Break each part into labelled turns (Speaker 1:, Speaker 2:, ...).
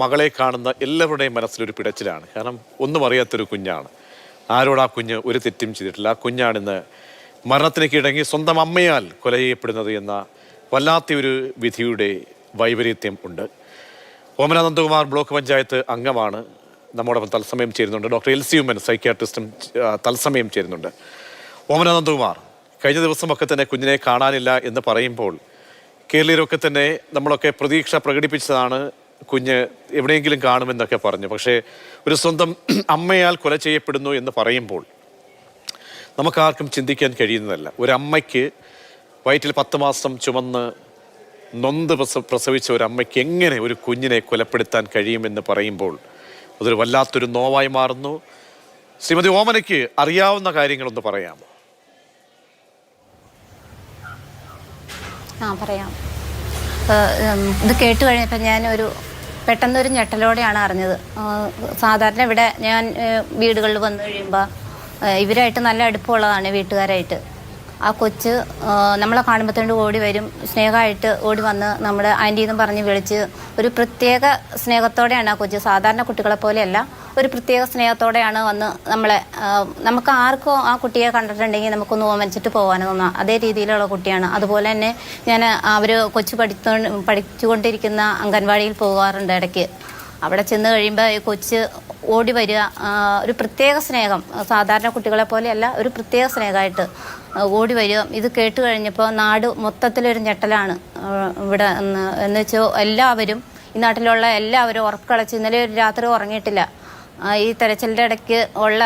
Speaker 1: മകളെ കാണുന്ന എല്ലാവരുടെയും മനസ്സിലൊരു പിടച്ചിലാണ്. കാരണം ഒന്നും അറിയാത്തൊരു കുഞ്ഞാണ്. ആരോട് ആ കുഞ്ഞ് ഒരു തെറ്റും ചെയ്തിട്ടില്ല. ആ കുഞ്ഞാണിന്ന് മരണത്തിന് കീഴടങ്ങി സ്വന്തം അമ്മയാൽ കൊല ചെയ്യപ്പെടുന്നത് എന്ന വല്ലാത്ത ഒരു വിധിയുടെ വൈപരീത്യം ഉണ്ട്. ഓമനാനന്ദകുമാർ ബ്ലോക്ക് പഞ്ചായത്ത് അംഗമാണ്. നമ്മോടൊപ്പം തത്സമയം ചേരുന്നുണ്ട്. ഡോക്ടർ എൽ സി ഉമ്മൻ സൈക്യാട്രിസ്റ്റും തത്സമയം ചേരുന്നുണ്ട്. ഓമനാനന്ദകുമാർ കഴിഞ്ഞ ദിവസമൊക്കെ തന്നെ കുഞ്ഞിനെ കാണാനില്ല എന്ന് പറയുമ്പോൾ കേരളീയരൊക്കെ തന്നെ നമ്മളൊക്കെ പ്രതീക്ഷ പ്രകടിപ്പിച്ചതാണ്. കുഞ്ഞ് എവിടെയെങ്കിലും കാണുമെന്നൊക്കെ പറഞ്ഞു. പക്ഷേ ഒരു സ്വന്തം അമ്മയാൽ കൊല ചെയ്യപ്പെടുന്നു എന്ന് പറയുമ്പോൾ നമുക്കാർക്കും ചിന്തിക്കാൻ കഴിയുന്നതല്ല. ഒരമ്മയ്ക്ക് വയറ്റിൽ പത്ത് മാസം ചുമന്ന് നൊന്ത് പ്രസ പ്രസവിച്ച ഒരമ്മയ്ക്ക് എങ്ങനെ ഒരു കുഞ്ഞിനെ കൊലപ്പെടുത്താൻ കഴിയുമെന്ന് പറയുമ്പോൾ അതൊരു വല്ലാത്തൊരു നോവായി മാറുന്നു. ശ്രീമതി ഓമനയ്ക്ക് അറിയാവുന്ന കാര്യങ്ങളൊന്ന് പറയാമോ?
Speaker 2: ആ പറയാം. ഇത് കേട്ട് കഴിഞ്ഞപ്പോൾ ഞാനൊരു പെട്ടെന്നൊരു ഞെട്ടലോടെയാണ് അറിഞ്ഞത്. സാധാരണ ഇവിടെ ഞാൻ വീടുകളിൽ വന്നു കഴിയുമ്പോൾ ഇവരായിട്ട് നല്ല അടുപ്പമുള്ളതാണ് വീട്ടുകാരായിട്ട്. ആ കൊച്ച് നമ്മളെ കാണുമ്പോഴത്തേണ്ട് ഓടി വരും. സ്നേഹമായിട്ട് ഓടി വന്ന് നമ്മുടെ ആന്റി എന്ന് പറഞ്ഞ് വിളിച്ച് ഒരു പ്രത്യേക സ്നേഹത്തോടെയാണ് ആ കൊച്ച്. സാധാരണ കുട്ടികളെ പോലെയല്ല. ഒരു പ്രത്യേക സ്നേഹത്തോടെയാണ് വന്ന് നമ്മളെ നമുക്ക് ആർക്കോ ആ കുട്ടിയെ കണ്ടിട്ടുണ്ടെങ്കിൽ നമുക്കൊന്ന് ഓമനിച്ചിട്ട് പോകാനൊന്നും അതേ രീതിയിലുള്ള കുട്ടിയാണ്. അതുപോലെ തന്നെ ഞാൻ അവർ കൊച്ചു പഠിത്തോ പഠിച്ചുകൊണ്ടിരിക്കുന്ന അംഗൻവാടിയിൽ പോകാറുണ്ട് ഇടയ്ക്ക്. അവിടെ ചെന്ന് കഴിയുമ്പോൾ ഈ കൊച്ച് ഓടി വരിക ഒരു പ്രത്യേക സ്നേഹം. സാധാരണ കുട്ടികളെ പോലെയല്ല ഒരു പ്രത്യേക സ്നേഹമായിട്ട് ഓടി വരിക. ഇത് കേട്ട് കഴിഞ്ഞപ്പോൾ നാട് മൊത്തത്തിലൊരു ഞെട്ടലാണ്. ഇവിടെ എന്ന് വെച്ചാൽ എല്ലാവരും ഈ നാട്ടിലുള്ള എല്ലാവരും ഉറക്കളച്ച് ഇന്നലെ ഒരു രാത്രി ഉറങ്ങിയിട്ടില്ല. ഈ തെരച്ചിലിന്റെ ഇടയ്ക്ക് ഉള്ള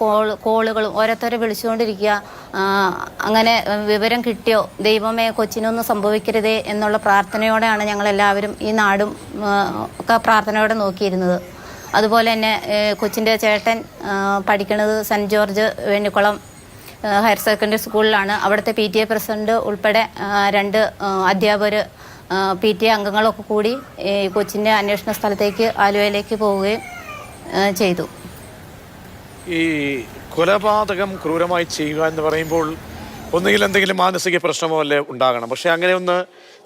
Speaker 2: കോൾ കോളുകളും ഓരോരുത്തരെ വിളിച്ചുകൊണ്ടിരിക്കുക. അങ്ങനെ വിവരം കിട്ടിയോ? ദൈവമേ കൊച്ചിനൊന്നും സംഭവിക്കരുതേ എന്നുള്ള പ്രാർത്ഥനയോടെയാണ് ഞങ്ങളെല്ലാവരും ഈ നാടും ഒക്കെ പ്രാർത്ഥനയോടെ നോക്കിയിരുന്നത്. അതുപോലെ തന്നെ കൊച്ചിന്റെ ചേട്ടൻ പഠിക്കുന്നത് saint George Vennikulam higher secondary സ്കൂളിലാണ്. അവിടുത്തെ പി ടി എ പ്രസിഡന്റ് ഉൾപ്പെടെ രണ്ട് അധ്യാപകർ പി ടി എ അംഗങ്ങളൊക്കെ കൂടി കൊച്ചിന്റെ അന്വേഷണ സ്ഥലത്തേക്ക് ആലുവയിലേക്ക് പോവുകയും ചെയ്തു.
Speaker 1: ഈ കൊലപാതകം ക്രൂരമായി ചെയ്യുക എന്ന് പറയുമ്പോൾ ഒന്നുകിൽ എന്തെങ്കിലും മാനസിക പ്രശ്നമോ അല്ലേ ഉണ്ടാകണം? പക്ഷെ അങ്ങനെ ഒന്ന്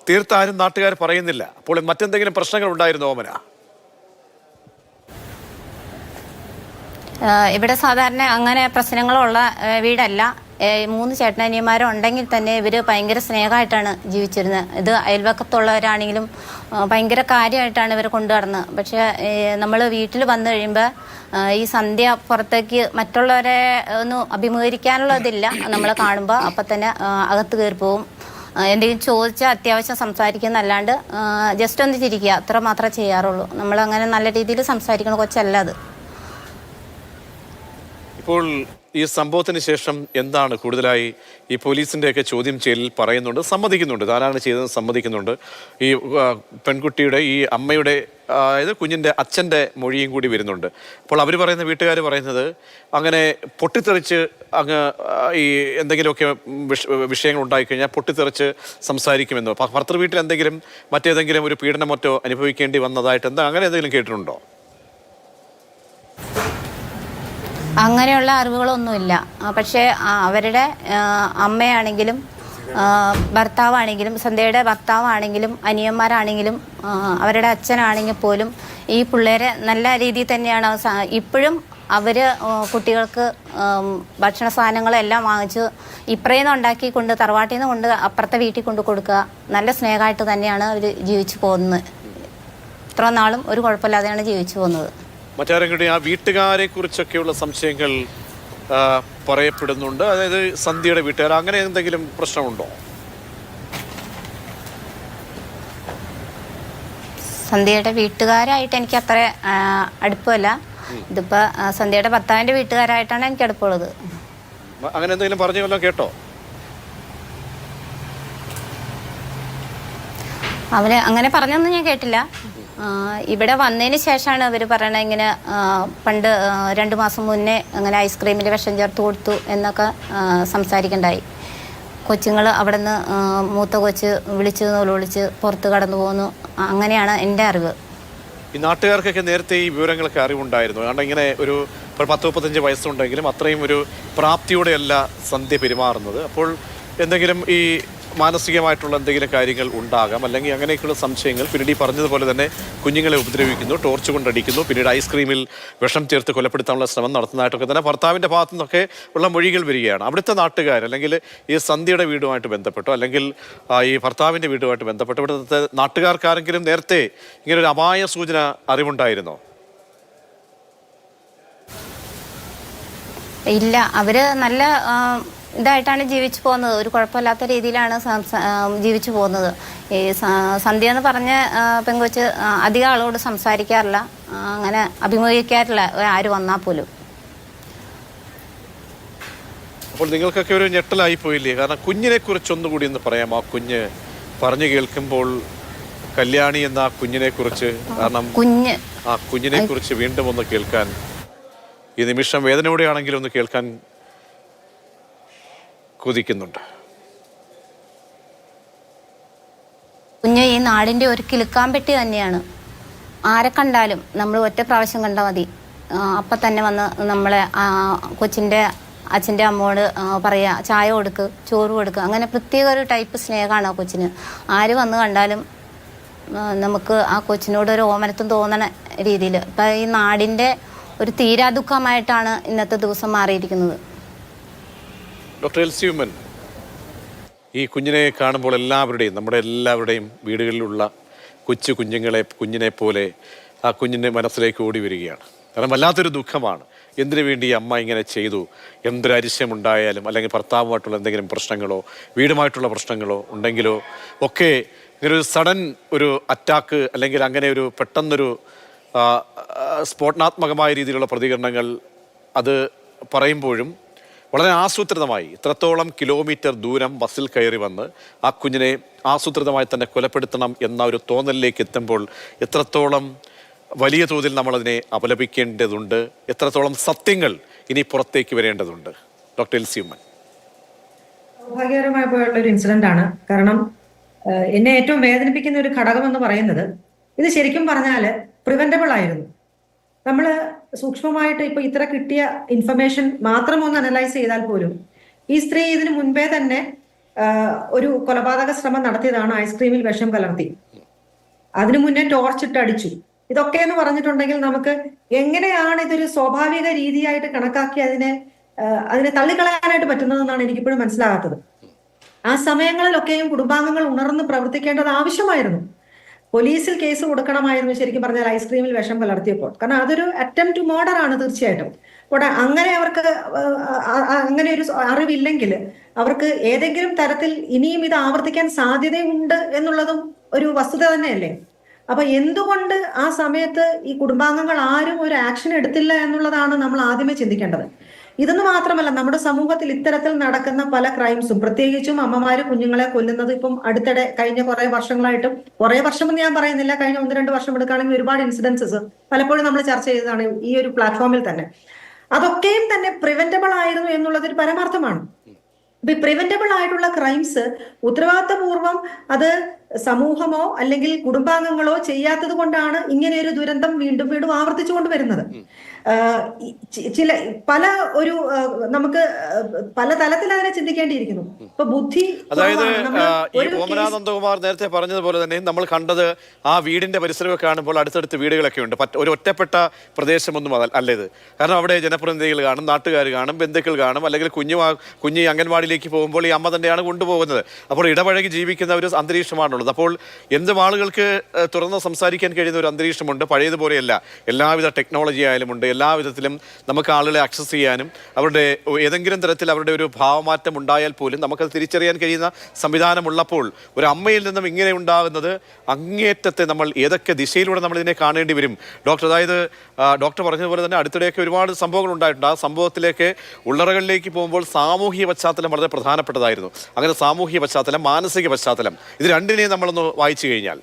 Speaker 1: തീർത്താരും നാട്ടുകാർ പറയുന്നില്ല. അപ്പോൾ മറ്റെന്തെങ്കിലും പ്രശ്നങ്ങൾ ഉണ്ടായിരുന്നു ഓമന?
Speaker 2: ഇവിടെ സാധാരണ അങ്ങനെ പ്രശ്നങ്ങളുള്ള വീടല്ല. മൂന്ന് ചേട്ടനിയന്മാരും ഉണ്ടെങ്കിൽ തന്നെ ഇവർ ഭയങ്കര സ്നേഹമായിട്ടാണ് ജീവിച്ചിരുന്നത്. ഇത് അയൽവക്കത്തുള്ളവരാണെങ്കിലും ഭയങ്കര കാര്യമായിട്ടാണ് ഇവർ കൊണ്ടു നടന്നത് പക്ഷേ നമ്മൾ വീട്ടിൽ വന്നു കഴിയുമ്പോൾ ഈ സന്ധ്യ പുറത്തേക്ക് മറ്റുള്ളവരെ ഒന്ന് അഭിമുഖീകരിക്കാനുള്ളതില്ല. നമ്മൾ കാണുമ്പോൾ അപ്പം തന്നെ അകത്ത് കയറി പോവും. എന്തെങ്കിലും ചോദിച്ചാൽ അത്യാവശ്യം സംസാരിക്കുന്നല്ലാണ്ട് ജസ്റ്റ് ഒന്ന് ചിരിക്കുക. അത്ര മാത്രമേ ചെയ്യാറുള്ളൂ. നമ്മൾ അങ്ങനെ നല്ല രീതിയിൽ സംസാരിക്കണ കൊച്ചല്ല അത്.
Speaker 1: ഇപ്പോൾ ഈ സംഭവത്തിന് ശേഷം എന്താണ് കൂടുതലായി ഈ പോലീസിന്റെ ഒക്കെ ചോദ്യം ചെയ്യലിൽ പറയുന്നുണ്ട് സമ്മതിക്കുന്നുണ്ട് ധാരാളം ചെയ്തതെന്ന് സമ്മതിക്കുന്നുണ്ട്. ഈ പെൺകുട്ടിയുടെ ഈ അമ്മയുടെ അതായത് കുഞ്ഞിന്റെ അച്ഛന്റെ മൊഴിയും കൂടി വരുന്നുണ്ട്. അപ്പോൾ അവർ പറയുന്ന വീട്ടുകാർ പറയുന്നത് അങ്ങനെ പൊട്ടിത്തെറിച്ച് അങ്ങ് ഈ എന്തെങ്കിലുമൊക്കെ വിഷ- വിഷയങ്ങൾ ഉണ്ടായിക്കഴിഞ്ഞാൽ പൊട്ടിത്തെറിച്ച് സംസാരിക്കുമെന്നോ ഭർത്തൃ വീട്ടിൽ എന്തെങ്കിലും മറ്റേതെങ്കിലും ഒരു പീഡനമറ്റോ അനുഭവിക്കേണ്ടി വന്നതായിട്ട് എന്താ അങ്ങനെ എന്തെങ്കിലും കേട്ടിട്ടുണ്ടോ?
Speaker 2: അങ്ങനെയുള്ള അറിവുകളൊന്നുമില്ല. പക്ഷെ അവരുടെ അമ്മയാണെങ്കിലും ഭർത്താവാണെങ്കിലും സന്ധ്യയുടെ ഭർത്താവാണെങ്കിലും അനിയന്മാരാണെങ്കിലും അവരുടെ അച്ഛനാണെങ്കിൽ പോലും ഈ പിള്ളേരെ നല്ല രീതിയിൽ തന്നെയാണ് ഇപ്പോഴും അവർ കുട്ടികൾക്ക് ഭക്ഷണ സാധനങ്ങളെല്ലാം വാങ്ങിച്ച് ഇപ്പറയിൽ നിന്ന് ഉണ്ടാക്കി കൊണ്ട് തറവാട്ടിൽ നിന്ന് കൊണ്ട് അപ്പുറത്തെ വീട്ടിൽ കൊണ്ട് കൊടുക്കുക. നല്ല സ്നേഹമായിട്ട് തന്നെയാണ് അവർ ജീവിച്ചു പോകുന്നത്. ഇത്ര നാളും ഒരു കുഴപ്പമില്ലാതെയാണ് ജീവിച്ചു പോകുന്നത്.
Speaker 1: മറ്റാരെങ്കിലും ആ വീട്ടുകാരെ കുറിച്ചൊക്കെയുള്ള സംശയങ്ങൾ പറയപ്പെടുന്നുണ്ട്. അതായത് സന്ധ്യയുടെ വീട്ടുകാർ അങ്ങനെ എന്തെങ്കിലും പ്രശ്നമുണ്ടോ?
Speaker 2: സന്ധ്യയുടെ വീട്ടുകാരായിട്ട് എനിക്ക് അത്ര അടുപ്പമല്ല. ഇതിപ്പോ സന്ധ്യയുടെ ഭർത്താവിന്റെ വീട്ടുകാരായിട്ടാണ് എനിക്ക് അടുപ്പമുള്ളത്.
Speaker 1: അങ്ങനെ എന്തെങ്കിലും പറഞ്ഞു കേട്ടോ?
Speaker 2: അവർ അങ്ങനെ പറഞ്ഞൊന്നും ഞാൻ കേട്ടില്ല. ഇവിടെ വന്നതിന് ശേഷമാണ് അവർ പറയണത് ഇങ്ങനെ പണ്ട് രണ്ടു മാസം മുന്നേ അങ്ങനെ ഐസ്ക്രീമിൽ വിഷം ചേർത്ത് കൊടുത്തു എന്നൊക്കെ സംസാരിക്കണ്ടായി. കൊച്ചുങ്ങൾ അവിടെ നിന്ന് മൂത്ത കൊച്ച് വിളിച്ച് പുറത്ത് കടന്നു പോകുന്നു അങ്ങനെയാണ് എന്റെ അറിവ്.
Speaker 1: ഈ നാട്ടുകാർക്കൊക്കെ നേരത്തെ ഈ വിവരങ്ങളൊക്കെ അറിവുണ്ടായിരുന്നു. കാരണം ഇങ്ങനെ ഒരു പത്ത് മുപ്പത്തഞ്ച് വയസ്സുണ്ടെങ്കിലും അത്രയും ഒരു പ്രാപ്തിയോടെയല്ല സന്ധ്യ പെരുമാറുന്നത്. അപ്പോൾ എന്തെങ്കിലും ഈ മാനസികമായിട്ടുള്ള എന്തെങ്കിലും കാര്യങ്ങൾ ഉണ്ടാകാം. അല്ലെങ്കിൽ അങ്ങനെയൊക്കെയുള്ള സംശയങ്ങൾ പിന്നീട് ഈ പറഞ്ഞതുപോലെ തന്നെ കുഞ്ഞുങ്ങളെ ഉപദ്രവിക്കുന്നു ടോർച്ച് കൊണ്ടടിക്കുന്നു പിന്നീട് ഐസ്ക്രീമിൽ വിഷം ചേർത്ത് കൊലപ്പെടുത്താനുള്ള ശ്രമം നടത്തുന്നതായിട്ടൊക്കെ തന്നെ ഭർത്താവിന്റെ ഭാഗത്തു നിന്നൊക്കെ ഉള്ള മൊഴികൾ വരികയാണ്. അവിടുത്തെ നാട്ടുകാർ അല്ലെങ്കിൽ ഈ സന്ധ്യയുടെ വീടുമായിട്ട് ബന്ധപ്പെട്ടോ അല്ലെങ്കിൽ ഈ ഭർത്താവിന്റെ വീടുമായിട്ട് ബന്ധപ്പെട്ടോ ഇവിടുത്തെ നാട്ടുകാർക്കാരെങ്കിലും നേരത്തെ ഇങ്ങനെ ഒരു അപായ സൂചന അറിവുണ്ടായിരുന്നോ?
Speaker 2: ഇല്ല. അവർ നല്ല ഇതായിട്ടാണ് ജീവിച്ചു പോകുന്നത്. ഒരു കുഴപ്പമില്ലാത്ത രീതിയിലാണ് ജീവിച്ചു പോകുന്നത്. ഈ സന്ധ്യ എന്ന് പറഞ്ഞ പെങ്കുവച്ച് പെങ്കൊച്ച് അധികം ആളോട് സംസാരിക്കാറില്ല. അങ്ങനെ അഭിമുഖീകരിക്കാറില്ല. ആര് വന്നാൽ പോലും.
Speaker 1: അപ്പോൾ നിങ്ങൾക്കൊക്കെ ഒരു ഞെട്ടലായി പോയില്ലേ? കാരണം കുഞ്ഞിനെ കുറിച്ച് ഒന്നുകൂടി ഒന്ന് പറയാം. ആ കുഞ്ഞ് പറഞ്ഞു കേൾക്കുമ്പോൾ കല്യാണി എന്ന ആ കുഞ്ഞിനെ കുറിച്ച് കാരണം
Speaker 2: കുഞ്ഞ്.
Speaker 1: ആ കുഞ്ഞിനെ കുറിച്ച് വീണ്ടും ഒന്ന് കേൾക്കാൻ ഈ നിമിഷം വേദനയോടെയാണെങ്കിലും ഒന്ന് കേൾക്കാൻ കൊതിക്കുന്നുണ്ട്.
Speaker 2: കുഞ്ഞു ഈ നാടിന്റെ ഒരു കിലുക്കാൻപെട്ടി തന്നെയാണ്. ആരെ കണ്ടാലും നമ്മൾ ഒറ്റ പ്രാവശ്യം കണ്ടാൽ മതി. അപ്പൊ തന്നെ വന്ന് നമ്മളെ ആ, കൊച്ചിന്റെ അച്ഛന്റെ അമ്മോട് പറയുക പറയാ ചായ കൊടുക്ക് ചോറ് കൊടുക്കുക അങ്ങനെ പ്രത്യേക ഒരു ടൈപ്പ് സ്നേഹമാണ് ആ കൊച്ചിന്. ആര് വന്ന് കണ്ടാലും നമുക്ക് ആ കൊച്ചിനോട് ഒരു ഓമനത്വം തോന്നണ രീതിയിൽ ഇപ്പം ഈ നാടിന്റെ ഒരു തീരാദുഃഖമായിട്ടാണ് ഇന്നത്തെ ദിവസം മാറിയിരിക്കുന്നത്.
Speaker 1: ഡോക്ടർ എൽ ഈ കുഞ്ഞിനെ കാണുമ്പോൾ എല്ലാവരുടെയും നമ്മുടെ എല്ലാവരുടെയും വീടുകളിലുള്ള കൊച്ചു കുഞ്ഞുങ്ങളെ കുഞ്ഞിനെ പോലെ ആ കുഞ്ഞിന്റെ മനസ്സിലേക്ക് ഓടി വരികയാണ്. കാരണം വല്ലാത്തൊരു ദുഃഖമാണ്. എന്തിനു വേണ്ടി അമ്മ ഇങ്ങനെ ചെയ്തു? എന്തൊരു അരിശ്യമുണ്ടായാലും അല്ലെങ്കിൽ ഭർത്താവുമായിട്ടുള്ള എന്തെങ്കിലും പ്രശ്നങ്ങളോ വീടുമായിട്ടുള്ള പ്രശ്നങ്ങളോ ഉണ്ടെങ്കിലോ ഒക്കെ ഇങ്ങനൊരു സഡൻ ഒരു അറ്റാക്ക് അല്ലെങ്കിൽ അങ്ങനെ ഒരു പെട്ടെന്നൊരു സ്ഫോടനാത്മകമായ രീതിയിലുള്ള പ്രതികരണങ്ങൾ അത് പറയുമ്പോഴും വളരെ ആസൂത്രിതമായി ഇത്രത്തോളം കിലോമീറ്റർ ദൂരം ബസ്സിൽ കയറി വന്ന് ആ കുഞ്ഞിനെ ആസൂത്രിതമായി തന്നെ കൊലപ്പെടുത്തണം എന്ന ഒരു തോന്നലിലേക്ക് എത്തുമ്പോൾ എത്രത്തോളം വലിയ തോതിൽ നമ്മളതിനെ അപലപിക്കേണ്ടതുണ്ട് എത്രത്തോളം സത്യങ്ങൾ ഇനി പുറത്തേക്ക് വരേണ്ടതുണ്ട്. Doctor L Oommen.
Speaker 3: സൗഭാഗ്യകരമായി പോയുള്ള ഇൻസിഡന്റ് ആണ്. കാരണം എന്നെ ഏറ്റവും വേദനിപ്പിക്കുന്ന ഒരു ഘടകം എന്ന് പറയുന്നത് ഇത് ശരിക്കും പറഞ്ഞാൽ പ്രിവെന്റബിൾ ആയിരുന്നു. നമ്മൾ സൂക്ഷ്മമായിട്ട് ഇപ്പൊ ഇത്ര കിട്ടിയ ഇൻഫർമേഷൻ മാത്രം ഒന്ന് അനലൈസ് ചെയ്താൽ പോലും ഈ സ്ത്രീ ഇതിനു മുൻപേ തന്നെ ഒരു കൊലപാതക ശ്രമം നടത്തിയതാണ് ഐസ്ക്രീമിൽ വിഷം കലർത്തി. അതിനു മുന്നേ ടോർച്ചിട്ട് അടിച്ചു. ഇതൊക്കെ എന്ന് പറഞ്ഞിട്ടുണ്ടെങ്കിൽ നമുക്ക് എങ്ങനെയാണ് ഇതൊരു സ്വാഭാവിക രീതിയായിട്ട് കണക്കാക്കി അതിനെ അതിനെ തള്ളിക്കളയാനായിട്ട് പറ്റുന്നതെന്നാണ് എനിക്കിപ്പോഴും മനസ്സിലാകാത്തത്. ആ സമയങ്ങളിലൊക്കെയും കുടുംബാംഗങ്ങൾ ഉണർന്ന് പ്രവർത്തിക്കേണ്ടത് ആവശ്യമായിരുന്നു. പോലീസിൽ കേസ് കൊടുക്കണമായിരുന്നു ശരിക്കും പറഞ്ഞാൽ ഐസ്ക്രീമിൽ വിഷം കലർത്തിയപ്പോൾ. കാരണം അതൊരു അറ്റംപ്റ്റ് ടു മർഡർ ആണ് തീർച്ചയായിട്ടും. കൂടെ അങ്ങനെ അവർക്ക് അങ്ങനെ ഒരു അറിവില്ലെങ്കിൽ അവർക്ക് ഏതെങ്കിലും തരത്തിൽ ഇനിയും ഇത് ആവർത്തിക്കാൻ സാധ്യതയുണ്ട് എന്നുള്ളതും ഒരു വസ്തുത തന്നെയല്ലേ? അപ്പൊ എന്തുകൊണ്ട് ആ സമയത്ത് ഈ കുടുംബാംഗങ്ങൾ ആരും ഒരു ആക്ഷൻ എടുത്തില്ല എന്നുള്ളതാണ് നമ്മൾ ആദ്യമേ ചിന്തിക്കേണ്ടത്. ഇതെന്ന് മാത്രമല്ല നമ്മുടെ സമൂഹത്തിൽ ഇത്തരത്തിൽ നടക്കുന്ന പല ക്രൈംസും പ്രത്യേകിച്ചും അമ്മമാര് കുഞ്ഞുങ്ങളെ കൊല്ലുന്നത് ഇപ്പം അടുത്തിടെ കഴിഞ്ഞ കുറെ വർഷങ്ങളായിട്ടും കുറെ വർഷമെന്ന് ഞാൻ പറയുന്നില്ല കഴിഞ്ഞ ഒന്ന് രണ്ട് വർഷം എടുക്കുകയാണെങ്കിൽ ഒരുപാട് ഇൻസിഡൻസസ് പലപ്പോഴും നമ്മൾ ചർച്ച ചെയ്തതാണ് ഈ ഒരു പ്ലാറ്റ്ഫോമിൽ തന്നെ. അതൊക്കെയും തന്നെ പ്രിവെന്റബിൾ ആയിരുന്നു എന്നുള്ളത് ഒരു പരമാർത്ഥമാണ്. പ്രിവെന്റബിൾ ആയിട്ടുള്ള ക്രൈംസ് ഉത്തരവാദിത്തപൂർവം അത് സമൂഹമോ അല്ലെങ്കിൽ കുടുംബാംഗങ്ങളോ ചെയ്യാത്തത് കൊണ്ടാണ് ഇങ്ങനെ ഒരു ദുരന്തം വീണ്ടും വീണ്ടും ആവർത്തിച്ചുകൊണ്ട് വരുന്നത്. ചില പല ഒരു നമുക്ക് പല തലത്തിൽ അതിനെ ചിന്തിക്കേണ്ടിയിരിക്കുന്നു. ഇപ്പൊ ബുദ്ധി
Speaker 1: അതായത്. ഈ
Speaker 3: ഓമനാനന്ദകുമാർ
Speaker 1: നന്ദകുമാർ നേരത്തെ പറഞ്ഞതുപോലെ തന്നെ നമ്മൾ കണ്ടത് ആ വീടിന്റെ പരിസരമൊക്കെ കാണുമ്പോൾ അടുത്തടുത്ത് വീടുകളൊക്കെ ഉണ്ട്. ഒരു ഒറ്റപ്പെട്ട പ്രദേശമൊന്നും അല്ല ഇത്. കാരണം അവിടെ ജനപ്രതിനിധികൾ കാണും നാട്ടുകാർ കാണും ബന്ധുക്കൾ കാണും അല്ലെങ്കിൽ കുഞ്ഞു കുഞ്ഞ് അംഗൻവാടിയിലേക്ക് പോകുമ്പോൾ ഈ അമ്മ തന്നെയാണ് കൊണ്ടുപോകുന്നത്. അപ്പോൾ ഇടപഴകി ജീവിക്കുന്ന ഒരു അന്തരീക്ഷമാണുള്ളത്. അപ്പോൾ എന്തും ആളുകൾക്ക് തുറന്ന് സംസാരിക്കാൻ കഴിയുന്ന ഒരു അന്തരീക്ഷമുണ്ട്? പഴയതുപോലെയല്ല. എല്ലാവിധ ടെക്നോളജി ആയാലും ഉണ്ട് എല്ലാ വിധത്തിലും നമുക്ക് ആളുകളെ ആക്സസ് ചെയ്യാനും അവരുടെ ഏതെങ്കിലും തരത്തിൽ അവരുടെ ഒരു ഭാവമാറ്റം ഉണ്ടായാൽ പോലും നമുക്കത് തിരിച്ചറിയാൻ കഴിയുന്ന സംവിധാനമുള്ളപ്പോൾ ഒരു അമ്മയിൽ നിന്നും ഇങ്ങനെ ഉണ്ടാകുന്നത് അങ്ങേറ്റത്തെ നമ്മൾ ഏതൊക്കെ ദിശയിലൂടെ നമ്മൾ ഇതിനെ കാണേണ്ടി വരും? ഡോക്ടർ അതായത് ഡോക്ടർ പറഞ്ഞതുപോലെ തന്നെ അടുത്തിടെയൊക്കെ ഒരുപാട് സംഭവങ്ങൾ ഉണ്ടായിട്ടുണ്ട്. ആ സംഭവത്തിലേക്ക് ഉള്ളറകളിലേക്ക് പോകുമ്പോൾ സാമൂഹിക പശ്ചാത്തലം വളരെ പ്രധാനപ്പെട്ടതായിരുന്നു. അങ്ങനെ സാമൂഹിക പശ്ചാത്തലം മാനസിക പശ്ചാത്തലം ഇത് രണ്ടിനെയും നമ്മളൊന്ന് വായിച്ചു കഴിഞ്ഞാൽ.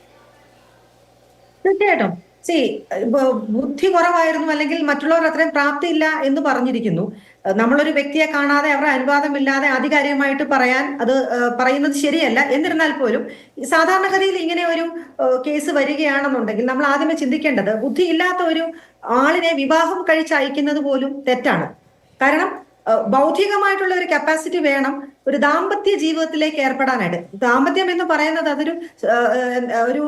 Speaker 3: തീർച്ചയായിട്ടും. സി ബുദ്ധി കുറവായിരുന്നു അല്ലെങ്കിൽ മറ്റുള്ളവർ അത്രയും പ്രാപ്തിയില്ല എന്ന് പറഞ്ഞിരിക്കുന്നു. നമ്മളൊരു വ്യക്തിയെ കാണാതെ അവരുടെ അനുവാദമില്ലാതെ ആധികാരികമായിട്ട് പറയാൻ അത് പറയുന്നത് ശരിയല്ല. എന്നിരുന്നാൽ പോലും സാധാരണഗതിയിൽ ഇങ്ങനെ ഒരു കേസ് വരികയാണെന്നുണ്ടെങ്കിൽ നമ്മൾ ആദ്യമേ ചിന്തിക്കേണ്ടത് ബുദ്ധി ഇല്ലാത്ത ഒരു ആളിനെ വിവാഹം കഴിച്ച് അയക്കുന്നത് പോലും തെറ്റാണ്. കാരണം ബൗദ്ധികമായിട്ടുള്ള ഒരു കപ്പാസിറ്റി വേണം ഒരു ദാമ്പത്യ ജീവിതത്തിലേക്ക് ഏർപ്പെടാനായിട്ട്. ദാമ്പത്യം എന്ന് പറയുന്നത് അതൊരു ഒരു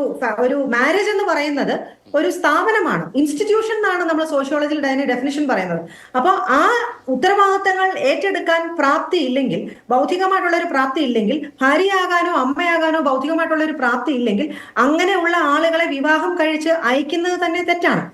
Speaker 3: ഒരു മാരേജ് എന്ന് പറയുന്നത് ഒരു സ്ഥാപനമാണ്. ഇൻസ്റ്റിറ്റ്യൂഷൻ എന്നാണ് നമ്മൾ സോഷ്യോളജിയിൽ അതിന് ഡെഫിനിഷൻ പറയുന്നത്. അപ്പോൾ ആ ഉത്തരവാദിത്തങ്ങൾ ഏറ്റെടുക്കാൻ പ്രാപ്തി ഇല്ലെങ്കിൽ ഭൗതികമായിട്ടുള്ള ഒരു പ്രാപ്തി ഇല്ലെങ്കിൽ ഭാര്യയാകാനോ അമ്മയാകാനോ ഭൗതികമായിട്ടുള്ള ഒരു പ്രാപ്തി ഇല്ലെങ്കിൽ അങ്ങനെയുള്ള ആളുകളെ വിവാഹം കഴിച്ച് അയക്കുന്നത് തന്നെ തെറ്റാണ്.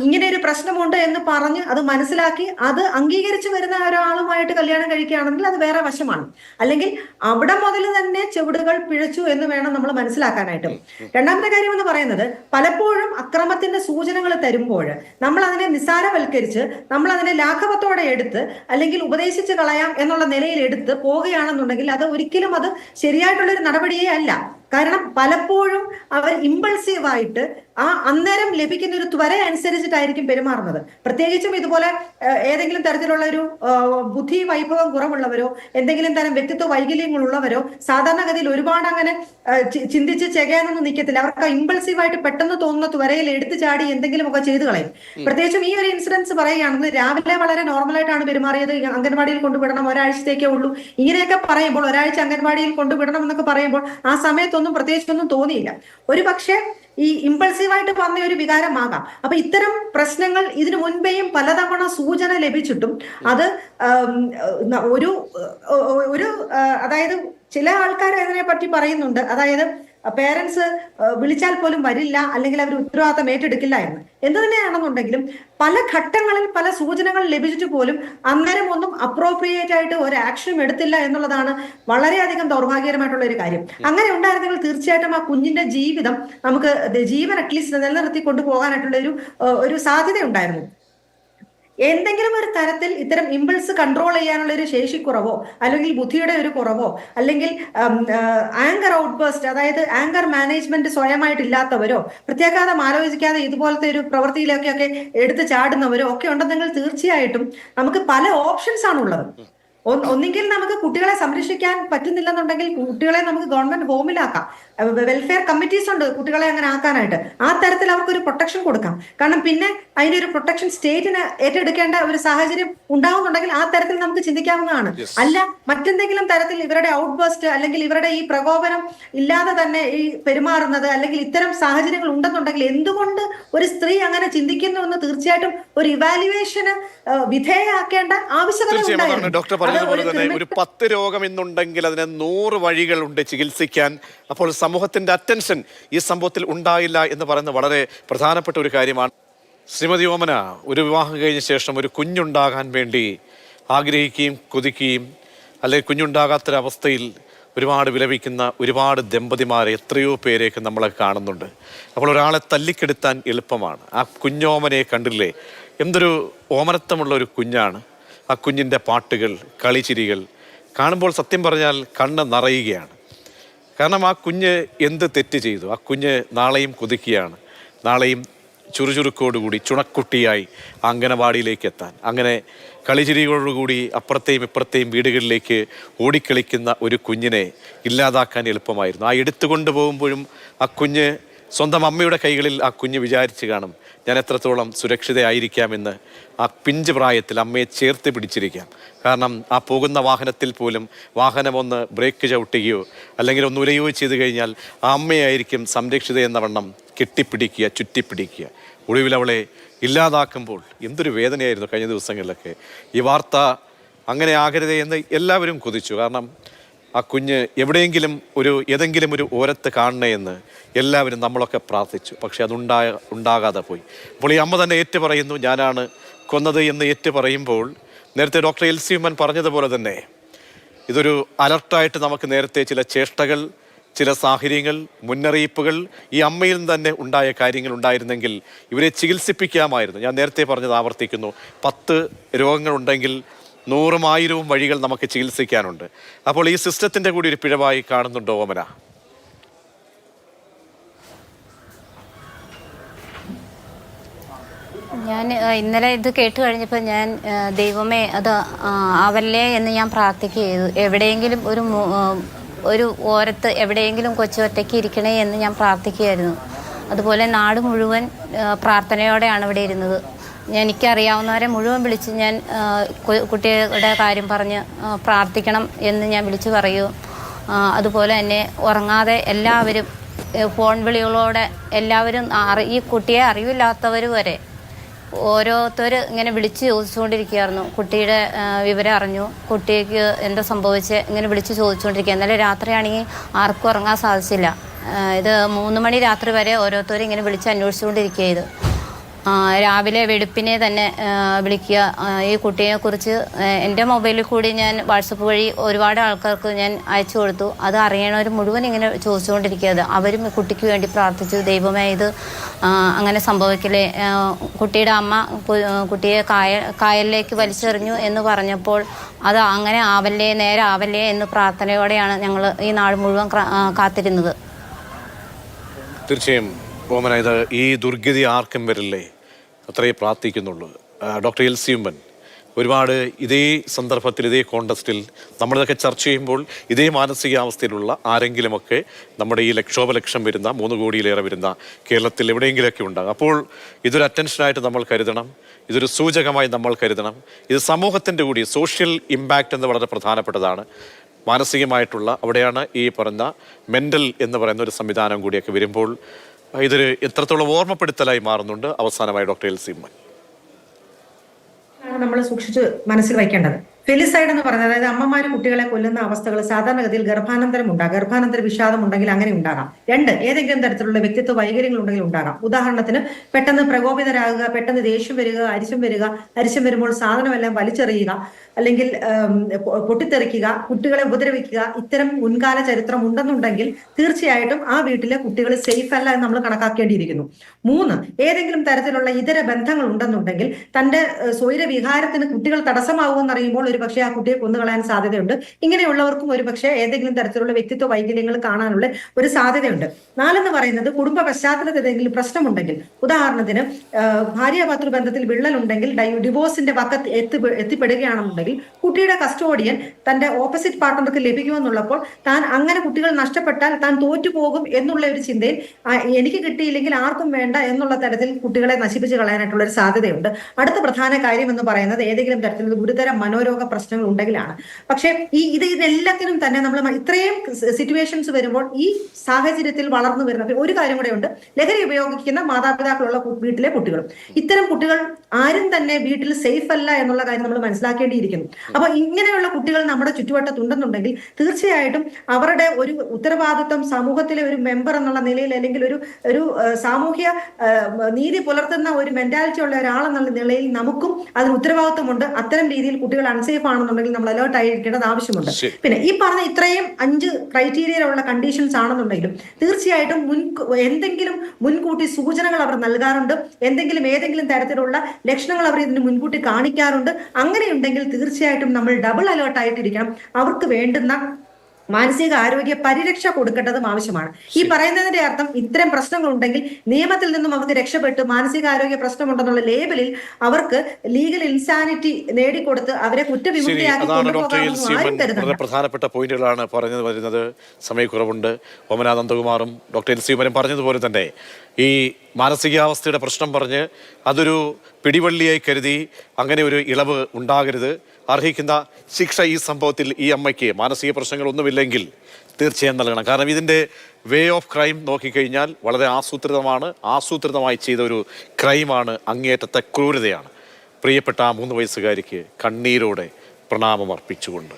Speaker 3: ഇങ്ങനെ ഒരു പ്രശ്നമുണ്ട് എന്ന് പറഞ്ഞ് അത് മനസ്സിലാക്കി അത് അംഗീകരിച്ചു വരുന്ന ഒരാളുമായിട്ട് കല്യാണം കഴിക്കുകയാണെങ്കിൽ അത് വേറെ വശമാണ്. അല്ലെങ്കിൽ അവിടെ മുതൽ തന്നെ ചെവിടുകൾ പിഴച്ചു എന്ന് വേണം നമ്മൾ മനസ്സിലാക്കാനായിട്ട്. രണ്ടാമത്തെ കാര്യം എന്ന് പറയുന്നത് പലപ്പോഴും അക്രമത്തിന്റെ സൂചനകൾ തരുമ്പോൾ നമ്മൾ അതിനെ നിസ്സാരവൽക്കരിച്ച് നമ്മൾ അതിനെ ലാഘവത്തോടെ എടുത്ത് അല്ലെങ്കിൽ ഉപദേശിച്ച് കളയാം എന്നുള്ള നിലയിൽ എടുത്ത് പോവുകയാണെന്നുണ്ടെങ്കിൽ അത് ഒരിക്കലും അത് ശരിയായിട്ടുള്ള ഒരു നടപടിയേ അല്ല. കാരണം പലപ്പോഴും അവർ ഇമ്പൾസീവ് ആയിട്ട് ആ അന്നേരം ലഭിക്കുന്ന ഒരു ത്വര അനുസരിച്ചിട്ടായിരിക്കും പെരുമാറുന്നത്. പ്രത്യേകിച്ചും ഇതുപോലെ ഏതെങ്കിലും തരത്തിലുള്ള ഒരു ബുദ്ധി വൈഭവം കുറവുള്ളവരോ എന്തെങ്കിലും തരം വ്യക്തിത്വ വൈകല്യങ്ങളുള്ളവരോ സാധാരണഗതിയിൽ ഒരുപാട് അങ്ങനെ ചിന്തിച്ച് ചെകയാനൊന്നും നിൽക്കത്തില്ല. അവർക്ക് ഇമ്പൾസീവ് ആയിട്ട് പെട്ടെന്ന് തോന്നുന്ന ത്വരയിൽ എടുത്തു ചാടി എന്തെങ്കിലും ഒക്കെ ചെയ്തു കളയും. പ്രത്യേകിച്ചും ഈ ഒരു ഇൻസിഡൻസ് പറയുകയാണെങ്കിൽ രാവിലെ വളരെ നോർമലായിട്ടാണ് പെരുമാറിയത്. അംഗൻവാടിയിൽ കൊണ്ടുവിടണം ഒരാഴ്ചത്തേക്കേ ഉള്ളൂ. ഇങ്ങനെയൊക്കെ പറയുമ്പോൾ ഒരാഴ്ച അംഗൻവാടിയിൽ കൊണ്ടുവിടണം എന്നൊക്കെ പറയുമ്പോൾ ആ സമയത്തൊന്നും പ്രത്യേകിച്ചൊന്നും തോന്നിയില്ല. ഒരു പക്ഷേ ഈ ഇമ്പൾസീവായിട്ട് വന്ന ഒരു വികാരമാകാം. അപ്പൊ ഇത്തരം പ്രശ്നങ്ങൾ ഇതിനു മുൻപേയും പലതവണ സൂചന ലഭിച്ചിട്ടും അത് ഒരു ഒരു അതായത് ചില ആൾക്കാർ അതിനെ പറ്റി പറയുന്നുണ്ട്. അതായത് പേരൻസ് വിളിച്ചാൽ പോലും വരില്ല അല്ലെങ്കിൽ അവർ ഉത്തരവാദിത്തം ഏറ്റെടുക്കില്ല എന്ന്. എന്ത് തന്നെയാണെന്നുണ്ടെങ്കിലും പല ഘട്ടങ്ങളിൽ പല സൂചനകൾ ലഭിച്ചിട്ട് പോലും അന്നേരം ഒന്നും അപ്രോപ്രിയേറ്റ് ആയിട്ട് ഒരു ആക്ഷനും എടുത്തില്ല എന്നുള്ളതാണ് വളരെയധികം ദൗർഭാഗ്യകരമായിട്ടുള്ള ഒരു കാര്യം. അങ്ങനെ ഉണ്ടായിരുന്നെങ്കിൽ തീർച്ചയായിട്ടും ആ കുഞ്ഞിന്റെ ജീവിതം നമുക്ക് ജീവൻ അറ്റ്ലീസ്റ്റ് നിലനിർത്തി കൊണ്ടുപോകാനായിട്ടുള്ള ഒരു ഒരു സാധ്യത ഉണ്ടായിരുന്നു എന്തെങ്കിലും ഒരു തരത്തിൽ ഇത്തരം ഇമ്പിൾസ് കൺട്രോൾ ചെയ്യാനുള്ള ഒരു ശേഷിക്കുറവോ അല്ലെങ്കിൽ ബുദ്ധിയുടെ ഒരു കുറവോ അല്ലെങ്കിൽ ആങ്കർ ഔട്ട്ബേസ്റ്റ് അതായത് ആങ്കർ മാനേജ്മെന്റ് സ്വയമായിട്ട് ഇല്ലാത്തവരോ പ്രത്യാഘാതം ആലോചിക്കാതെ ഇതുപോലത്തെ ഒരു പ്രവൃത്തിയിലൊക്കെ എടുത്ത് ചാടുന്നവരോ ഒക്കെ ഉണ്ടെന്നെങ്കിൽ തീർച്ചയായിട്ടും നമുക്ക് പല ഓപ്ഷൻസ് ആണുള്ളത്. ഒന്ന് ഒന്നുകിൽ നമുക്ക് കുട്ടികളെ സംരക്ഷിക്കാൻ പറ്റുന്നില്ലെന്നുണ്ടെങ്കിൽ കുട്ടികളെ നമുക്ക് ഗവൺമെന്റ് ഹോമിലാക്കാം. വെൽഫെയർ കമ്മിറ്റീസ് ഉണ്ട് കുട്ടികളെ അങ്ങനെ ആക്കാനായിട്ട്. ആ തരത്തിൽ അവർക്ക് ഒരു പ്രൊട്ടക്ഷൻ കൊടുക്കാം. കാരണം പിന്നെ അതിന്റെ ഒരു പ്രൊട്ടക്ഷൻ സ്റ്റേറ്റിന് ഏറ്റെടുക്കേണ്ട ഒരു സാഹചര്യം ഉണ്ടാവുന്നുണ്ടെങ്കിൽ ആ തരത്തിൽ നമുക്ക് ചിന്തിക്കാവുന്നതാണ്. അല്ല മറ്റെന്തെങ്കിലും തരത്തിൽ ഇവരുടെ ഔട്ട്ബേസ്റ്റ് അല്ലെങ്കിൽ ഇവരുടെ ഈ പ്രകോപനം ഇല്ലാതെ തന്നെ ഈ പെരുമാറുന്നത് അല്ലെങ്കിൽ ഇത്തരം സാഹചര്യങ്ങൾ ഉണ്ടെന്നുണ്ടെങ്കിൽ എന്തുകൊണ്ട് ഒരു സ്ത്രീ അങ്ങനെ ചിന്തിക്കുന്നു എന്ന് തീർച്ചയായിട്ടും ഒരു ഇവാലുവേഷന് വിധേയമാക്കേണ്ട ആവശ്യകത ഉണ്ടായിരുന്നു.
Speaker 1: ഡോക്ടർ
Speaker 3: അത്
Speaker 1: പറഞ്ഞതുപോലെ
Speaker 3: ഒരു
Speaker 1: തന്നെ ഒരു പത്ത് രോഗം ഇന്നുണ്ടെങ്കിൽ അതിന് നൂറ് വഴികളുണ്ട് ചികിത്സിക്കാൻ. അപ്പോൾ സമൂഹത്തിന്റെ അറ്റൻഷൻ ഈ സംഭവത്തിൽ ഉണ്ടായില്ല എന്ന് പറയുന്നത് വളരെ പ്രധാനപ്പെട്ട ഒരു കാര്യമാണ്. ശ്രീമതി ഓമന ഒരു വിവാഹം കഴിഞ്ഞ ശേഷം ഒരു കുഞ്ഞുണ്ടാകാൻ വേണ്ടി ആഗ്രഹിക്കുകയും കൊതിക്കുകയും അല്ലെങ്കിൽ കുഞ്ഞുണ്ടാകാത്തൊരവസ്ഥയിൽ ഒരുപാട് വിലപിക്കുന്ന ഒരുപാട് ദമ്പതിമാരെ എത്രയോ പേരെയൊക്കെ നമ്മളെ കാണുന്നുണ്ട്. അപ്പോൾ ഒരാളെ തല്ലിക്കെടുത്താൻ എളുപ്പമാണ്. ആ കുഞ്ഞോമനെ കണ്ടില്ലേ? എന്തൊരു ഓമനത്വമുള്ള ഒരു കുഞ്ഞാണ്. ആ കുഞ്ഞിന്റെ പാട്ടുകൾ കളിച്ചിരികൾ കാണുമ്പോൾ സത്യം പറഞ്ഞാൽ കണ്ണ് നിറയുകയാണ്. കാരണം ആ കുഞ്ഞ് എന്ത് തെറ്റ് ചെയ്തു? ആ കുഞ്ഞ് നാളെയും കുതിക്കുകയാണ്. നാളെയും ചുറുചുറുക്കോടുകൂടി ചുണക്കുട്ടിയായി അങ്കനവാടിയിലേക്ക് എത്താൻ. അങ്ങനെ കളിചിരികളോടുകൂടി അപ്പുറത്തെയും ഇപ്പുറത്തെയും വീടുകളിലേക്ക് ഓടിക്കളിക്കുന്ന ഒരു കുഞ്ഞിനെ ഇല്ലാതാക്കാൻ എളുപ്പമായിരുന്നു. ആ എടുത്തു കൊണ്ടുപോകുമ്പോഴും ആ കുഞ്ഞ് സ്വന്തം അമ്മയുടെ കൈകളിൽ ആ കുഞ്ഞ് വിചാരിച്ച് കാണും ഞാൻ എത്രത്തോളം സുരക്ഷിതയായിരിക്കാമെന്ന് ആ പിഞ്ച് പ്രായത്തിൽ അമ്മയെ ചേർത്ത് പിടിച്ചിരിക്കാം. കാരണം ആ പോകുന്ന വാഹനത്തിൽ പോലും വാഹനമൊന്ന് ബ്രേക്ക് ചവിട്ടുകയോ അല്ലെങ്കിൽ ഒന്ന് ഉലയോ ചെയ്ത് കഴിഞ്ഞാൽ ആ അമ്മയായിരിക്കും സംരക്ഷിത എന്ന വണ്ണം കെട്ടിപ്പിടിക്കുക ചുറ്റിപ്പിടിക്കുക. ഒടുവിൽ അവളെ ഇല്ലാതാക്കുമ്പോൾ എന്തൊരു വേദനയായിരുന്നു കഴിഞ്ഞ ദിവസങ്ങളിലൊക്കെ. ഈ വാർത്ത അങ്ങനെ ആകരുതേ എന്ന് എല്ലാവരും കൊതിച്ചു. കാരണം ആ കുഞ്ഞ് എവിടെയെങ്കിലും ഒരു ഏതെങ്കിലും ഒരു ഓരത്ത് കാണണേ എന്ന് എല്ലാവരും നമ്മളൊക്കെ പ്രാർത്ഥിച്ചു. പക്ഷെ അതുണ്ടായ ഉണ്ടാകാതെ പോയി. അപ്പോൾ ഈ അമ്മ തന്നെ ഏറ്റു പറയുന്നു ഞാനാണ് കൊന്നത് എന്ന് ഏറ്റു പറയുമ്പോൾ നേരത്തെ ഡോക്ടർ എൽ സി ഉമ്മൻ പറഞ്ഞതുപോലെ തന്നെ ഇതൊരു അലർട്ടായിട്ട് നമുക്ക് നേരത്തെ ചില ചേഷ്ടകൾ ചില സാഹചര്യങ്ങൾ മുന്നറിയിപ്പുകൾ ഈ അമ്മയിൽ തന്നെ ഉണ്ടായ കാര്യങ്ങൾ ഉണ്ടായിരുന്നെങ്കിൽ ഇവരെ ചികിത്സിപ്പിക്കാമായിരുന്നു. ഞാൻ നേരത്തെ പറഞ്ഞത് ആവർത്തിക്കുന്നു പത്ത് രോഗങ്ങളുണ്ടെങ്കിൽ നൂറും ആയിരവും വഴികൾ നമുക്ക് ചികിത്സിക്കാനുണ്ട്. അപ്പോൾ ഈ സിസ്റ്റത്തിന്റെ കൂടി ഒരു പിഴവായി കാണുന്നുണ്ടോ ഓമന?
Speaker 2: ഞാൻ ഇന്നലെ ഇത് കേട്ട് കഴിഞ്ഞപ്പോൾ ഞാൻ ദൈവമേ അത് അവല്ലേ എന്ന് ഞാൻ പ്രാർത്ഥിക്കുക ചെയ്തു. എവിടെയെങ്കിലും ഒരു ഒരു ഓരത്ത് എവിടെയെങ്കിലും കൊച്ചു ഒറ്റയ്ക്ക് ഇരിക്കണേ എന്ന് ഞാൻ പ്രാർത്ഥിക്കുകയായിരുന്നു. അതുപോലെ നാട് മുഴുവൻ പ്രാർത്ഥനയോടെയാണ് ഇവിടെ ഇരുന്നത്. എനിക്കറിയാവുന്നവരെ മുഴുവൻ വിളിച്ച് ഞാൻ കുട്ടിയുടെ കാര്യം പറഞ്ഞ് പ്രാർത്ഥിക്കണം എന്ന് ഞാൻ വിളിച്ചു പറയൂ. അതുപോലെ തന്നെ ഉറങ്ങാതെ എല്ലാവരും ഫോൺ വിളികളോടെ എല്ലാവരും ഈ കുട്ടിയെ അറിവില്ലാത്തവർ വരെ ഓരോരുത്തർ ഇങ്ങനെ വിളിച്ച് ചോദിച്ചുകൊണ്ടിരിക്കുകയായിരുന്നു. കുട്ടിയുടെ വിവരം അറിഞ്ഞു. കുട്ടിക്ക് എന്താ സംഭവിച്ചത് ഇങ്ങനെ വിളിച്ച് ചോദിച്ചുകൊണ്ടിരിക്കുക ഇന്നലെ രാത്രിയാണെങ്കിൽ ആർക്കും ഉറങ്ങാൻ സാധിച്ചില്ല. ഇത് മൂന്ന് മണി രാത്രി വരെ ഓരോരുത്തരും ഇങ്ങനെ വിളിച്ച് അന്വേഷിച്ചുകൊണ്ടിരിക്കുക ഇത്. രാവിലെ വെളുപ്പിനെ തന്നെ വിളിക്കുക. ഈ കുട്ടിയെ കുറിച്ച് എന്റെ മൊബൈലിൽ കൂടി ഞാൻ വാട്സപ്പ് വഴി ഒരുപാട് ആൾക്കാർക്ക് ഞാൻ അയച്ചു കൊടുത്തു. അത് അറിയണവർ മുഴുവൻ ഇങ്ങനെ ചോദിച്ചുകൊണ്ടിരിക്കുന്നത് അവരും കുട്ടിക്ക് വേണ്ടി പ്രാർത്ഥിച്ചു ദൈവമേ ഇത് അങ്ങനെ സംഭവിക്കില്ലേ? കുട്ടിയുടെ അമ്മ കുട്ടിയെ കായ കായലിലേക്ക് വലിച്ചെറിഞ്ഞു എന്ന് പറഞ്ഞപ്പോൾ അത് അങ്ങനെ ആവല്ലേ നേരെ ആവല്ലേ എന്ന് പ്രാർത്ഥനയോടെയാണ് ഞങ്ങൾ ഈ നാട് മുഴുവൻ കാത്തിരുന്നത്.
Speaker 1: തീർച്ചയായും ഓമന ഇത് ഈ ദുർഗതി ആർക്കും വരില്ലേ? അത്രയേ പ്രാർത്ഥിക്കുന്നുള്ളൂ. ഡോക്ടർ എൽ സിയുമ്പൻ ഒരുപാട് ഇതേ സന്ദർഭത്തിൽ ഇതേ കോണ്ടസ്റ്റിൽ നമ്മളിതൊക്കെ ചർച്ച ചെയ്യുമ്പോൾ ഇതേ മാനസികാവസ്ഥയിലുള്ള ആരെങ്കിലുമൊക്കെ നമ്മുടെ ഈ ലക്ഷോപലക്ഷം വരുന്ന മൂന്ന് കോടിയിലേറെ വരുന്ന കേരളത്തിൽ എവിടെയെങ്കിലുമൊക്കെ ഉണ്ടാകും. അപ്പോൾ ഇതൊരു അറ്റൻഷനായിട്ട് നമ്മൾ കരുതണം. ഇതൊരു സൂചകമായി നമ്മൾ കരുതണം. ഇത് സമൂഹത്തിന്റെ കൂടി സോഷ്യൽ ഇമ്പാക്റ്റ് എന്ന് വളരെ പ്രധാനപ്പെട്ടതാണ്. മാനസികമായിട്ടുള്ള അവിടെയാണ് ഈ പറഞ്ഞ മെന്റൽ എന്ന് പറയുന്ന ഒരു സംവിധാനം കൂടിയൊക്കെ വരുമ്പോൾ ഇതൊരു എത്രത്തോളം ഓർമ്മപ്പെടുത്തലായി മാറുന്നുണ്ട്? അവസാനമായി ഡോക്ടർ എൽ സിമ്മൻ
Speaker 3: നമ്മൾ സൂക്ഷിച്ച് മനസ്സിൽ വയ്ക്കേണ്ടത്. ഫെലിസൈഡ് എന്ന് പറഞ്ഞത് അതായത് അമ്മമാര് കുട്ടികളെ കൊല്ലുന്ന അവസ്ഥകൾ സാധാരണഗതിയിൽ ഗർഭാനന്തരം ഉണ്ടാകാം. ഗർഭാനന്തര വിഷാദം ഉണ്ടെങ്കിൽ അങ്ങനെ ഉണ്ടാകാം. രണ്ട് ഏതെങ്കിലും തരത്തിലുള്ള വ്യക്തിത്വ വൈകര്യങ്ങൾ ഉണ്ടെങ്കിൽ ഉണ്ടാകാം. ഉദാഹരണത്തിന് പെട്ടെന്ന് പ്രകോപിതരാകുക പെട്ടെന്ന് ദേഷ്യം വരിക അരിശം വരിക അരിശം വരുമ്പോൾ സാധനമെല്ലാം വലിച്ചെറിയുക അല്ലെങ്കിൽ പൊട്ടിത്തെറിക്കുക കുട്ടികളെ ഉപദ്രവിക്കുക ഇത്തരം മുൻകാല ചരിത്രം ഉണ്ടെന്നുണ്ടെങ്കിൽ തീർച്ചയായിട്ടും ആ വീട്ടിലെ കുട്ടികൾ സേഫ് അല്ല എന്ന് നമ്മൾ കണക്കാക്കേണ്ടിയിരിക്കുന്നു. മൂന്ന് ഏതെങ്കിലും തരത്തിലുള്ള ഇതര ബന്ധങ്ങൾ ഉണ്ടെന്നുണ്ടെങ്കിൽ തന്റെ സ്വൈര വിഹാരത്തിന് കുട്ടികൾ തടസ്സമാകുമെന്ന് അറിയുമ്പോൾ ഒരു പക്ഷേ ആ കുട്ടിയെ കൊന്നുകളയാൻ സാധ്യതയുണ്ട്. ഇങ്ങനെയുള്ളവർക്കും ഒരു പക്ഷേ ഏതെങ്കിലും തരത്തിലുള്ള വ്യക്തിത്വ വൈകല്യങ്ങൾ കാണാനുള്ള ഒരു സാധ്യതയുണ്ട്. നാലെന്ന് പറയുന്നത് കുടുംബ പശ്ചാത്തലത്തിൽ ഏതെങ്കിലും പ്രശ്നമുണ്ടെങ്കിൽ ഉദാഹരണത്തിന് ഭാര്യ ഭാര്യാഭർത്തൃ ബന്ധത്തിൽ വിള്ളലുണ്ടെങ്കിൽ ഡിവോഴ്സിന്റെ പക്കത്ത് എത്തി എത്തിപ്പെടുകയാണെന്നുണ്ടെങ്കിൽ കുട്ടിയുടെ കസ്റ്റോഡിയൻ തന്റെ ഓപ്പോസിറ്റ് പാർട്ണർക്ക് ലഭിക്കുമെന്നുള്ളപ്പോൾ താൻ അങ്ങനെ കുട്ടികൾ നഷ്ടപ്പെട്ടാൽ താൻ തോറ്റുപോകും എന്നുള്ള ഒരു ചിന്തയിൽ എനിക്ക് കിട്ടിയില്ലെങ്കിൽ ആർക്കും വേണ്ട എന്നുള്ള തരത്തിൽ കുട്ടികളെ നശിപ്പിച്ച് കളയാനായിട്ടുള്ള ഒരു സാധ്യതയുണ്ട്. അടുത്ത പ്രധാന കാര്യം എന്ന് പറയുന്നത് ഏതെങ്കിലും തരത്തിലുള്ള ഗുരുതര മനോരോഗ പ്രശ്നങ്ങൾ ഉണ്ടെങ്കിലാണ്. പക്ഷെ ഈ ഇത് ഇതെല്ലാത്തിനും തന്നെ നമ്മൾ ഇത്രയും സിറ്റുവേഷൻസ് വരുമ്പോൾ ഈ സാഹചര്യത്തിൽ വളർന്നു വരുന്ന ഒരു കാര്യം കൂടെ ഉണ്ട്. ലഹരി ഉപയോഗിക്കുന്ന മാതാപിതാക്കളുള്ള വീട്ടിലെ കുട്ടികളും. ഇത്തരം കുട്ടികൾ ആരും തന്നെ വീട്ടിൽ സേഫ് അല്ല എന്നുള്ള കാര്യം നമ്മൾ മനസ്സിലാക്കേണ്ടിയിരിക്കുന്നു. അപ്പൊ ഇങ്ങനെയുള്ള കുട്ടികൾ നമ്മുടെ ചുറ്റുവട്ടത്തുണ്ടെന്നുണ്ടെങ്കിൽ തീർച്ചയായിട്ടും അവരുടെ ഒരു ഉത്തരവാദിത്വം സമൂഹത്തിലെ ഒരു മെമ്പർ എന്നുള്ള നിലയിൽ അല്ലെങ്കിൽ ഒരു ഒരു സാമൂഹ്യ നീതി പുലർത്തുന്ന ഒരു മെന്റാലിറ്റി ഉള്ള ഒരാളെന്നുള്ള നിലയിൽ നമുക്കും അതിന് ഉത്തരവാദിത്വമുണ്ട്. അത്തരം രീതിയിൽ കുട്ടികൾ അൺസേഫ് ആണെന്നുണ്ടെങ്കിൽ നമ്മൾ അലേർട്ട് ആയിരിക്കേണ്ടത് ആവശ്യമുണ്ട്. പിന്നെ ഈ പറഞ്ഞ ഇത്രയും അഞ്ച് ക്രൈറ്റീരിയയിലുള്ള കണ്ടീഷൻസ് ആണെന്നുണ്ടെങ്കിലും തീർച്ചയായിട്ടും മുൻ എന്തെങ്കിലും മുൻകൂട്ടി സൂചനകൾ അവർ നൽകാറുണ്ട്. എന്തെങ്കിലും ഏതെങ്കിലും തരത്തിലുള്ള ലക്ഷണങ്ങൾ അവർ ഇതിന് മുൻകൂട്ടി കാണിക്കാറുണ്ട്. അങ്ങനെയുണ്ടെങ്കിൽ തീർച്ചയായിട്ടും നമ്മൾ ഡബിൾ അലേർട്ട് ആയിട്ടിരിക്കണം. അവർക്ക് വേണ്ടുന്ന മാനസിക ആരോഗ്യ പരിരക്ഷ കൊടുക്കേണ്ടതും ആവശ്യമാണ്. ഈ പറയുന്നതിന്റെ അർത്ഥം ഇത്തരം പ്രശ്നങ്ങൾ ഉണ്ടെങ്കിൽ നിയമത്തിൽ നിന്നും അവർക്ക് രക്ഷപ്പെട്ട് മാനസികാരോഗ്യ പ്രശ്നമുണ്ടെന്നുള്ള ലേബലിൽ അവർക്ക് ലീഗൽ ഇൻസാനിറ്റി നേടിക്കൊടുത്ത് അവരെ കുറ്റവിമുക്തിയാക്കി
Speaker 1: പ്രധാനപ്പെട്ട പോയിന്റുകളാണ് പറഞ്ഞത് വരുന്നത്. സമയക്കുറവുണ്ട്. നന്ദകുമാറും ഡോക്ടർ എൽ പറഞ്ഞതുപോലെ തന്നെ ഈ മാനസികാവസ്ഥയുടെ പ്രശ്നം പറഞ്ഞ് അതൊരു പിടിവള്ളിയായി കരുതി അങ്ങനെ ഒരു ഇളവ് ഉണ്ടാകരുത്. അർഹിക്കുന്ന ശിക്ഷ ഈ സംഭവത്തിൽ ഈ അമ്മയ്ക്ക്. മാനസിക പ്രശ്നങ്ങളൊന്നുമില്ലെങ്കിൽ തീർച്ചയായും നൽകണം. കാരണം ഇതിന്റെ വേ ഓഫ് ക്രൈം നോക്കിക്കഴിഞ്ഞാൽ വളരെ ആസൂത്രിതമാണ്. ആസൂത്രിതമായി ചെയ്ത ഒരു ക്രൈമാണ് അങ്ങേയറ്റത്തെ ക്രൂരതയാണ്. പ്രിയപ്പെട്ട ആ മൂന്ന് വയസ്സുകാരിക്ക് കണ്ണീരോടെ പ്രണാമം അർപ്പിച്ചുകൊണ്ട്.